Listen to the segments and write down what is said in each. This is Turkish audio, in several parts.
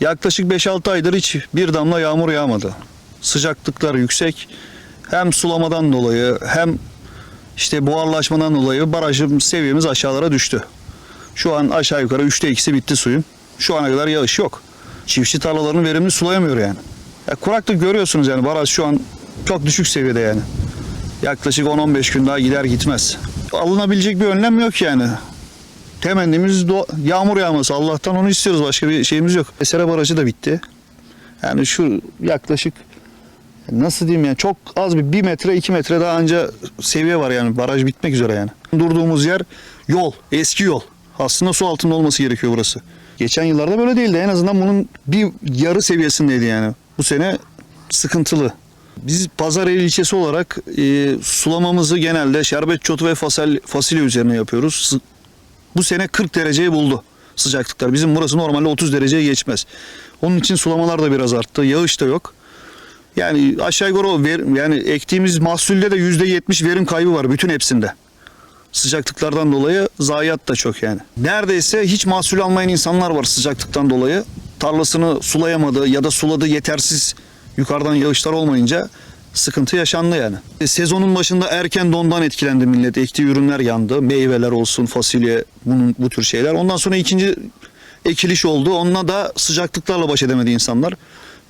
Yaklaşık 5-6 aydır hiç bir damla yağmur yağmadı. Sıcaklıklar yüksek. Hem sulamadan dolayı hem işte buharlaşmadan dolayı barajın seviyemiz aşağılara düştü. Şu an aşağı yukarı 3'te 2'si bitti suyun. Şu ana kadar yağış yok. Çiftçi tarlalarını verimli sulayamıyor yani. Ya kuraklık görüyorsunuz yani baraj şu an çok düşük seviyede yani. Yaklaşık 10-15 gün daha gider gitmez. Alınabilecek bir önlem yok yani. Temennimiz yağmur yağması. Allah'tan onu istiyoruz. Başka bir şeyimiz yok. Esere Barajı da bitti. Yani şu yaklaşık nasıl diyeyim yani çok az bir, bir metre iki metre daha anca seviye var yani baraj bitmek üzere yani. Durduğumuz yer yol eski yol. Aslında su altında olması gerekiyor burası. Geçen yıllarda böyle değildi. En azından bunun bir yarı seviyesindeydi yani. Bu sene sıkıntılı. Biz Pazareli ilçesi olarak e, sulamamızı genelde şerbet çotu ve fasel, fasulye üzerine yapıyoruz. Bu sene 40 dereceyi buldu sıcaklıklar. Bizim burası normalde 30 dereceye geçmez. Onun için sulamalar da biraz arttı. Yağış da yok. Yani aşağı yukarı ver, yani ektiğimiz mahsulde de %70 verim kaybı var bütün hepsinde. Sıcaklıklardan dolayı zayiat da çok yani. Neredeyse hiç mahsul almayan insanlar var sıcaklıktan dolayı. Tarlasını sulayamadı ya da suladı yetersiz yukarıdan yağışlar olmayınca sıkıntı yaşandı yani. E, Sezonun başında erken dondan etkilendi millet. Ektiği ürünler yandı. Meyveler olsun, fasulye, bunun bu tür şeyler. Ondan sonra ikinci ekiliş oldu. Onunla da sıcaklıklarla baş edemedi insanlar.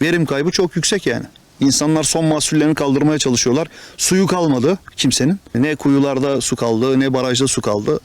Verim kaybı çok yüksek yani. İnsanlar son mahsullerini kaldırmaya çalışıyorlar. Suyu kalmadı kimsenin. Ne kuyularda su kaldı ne barajda su kaldı.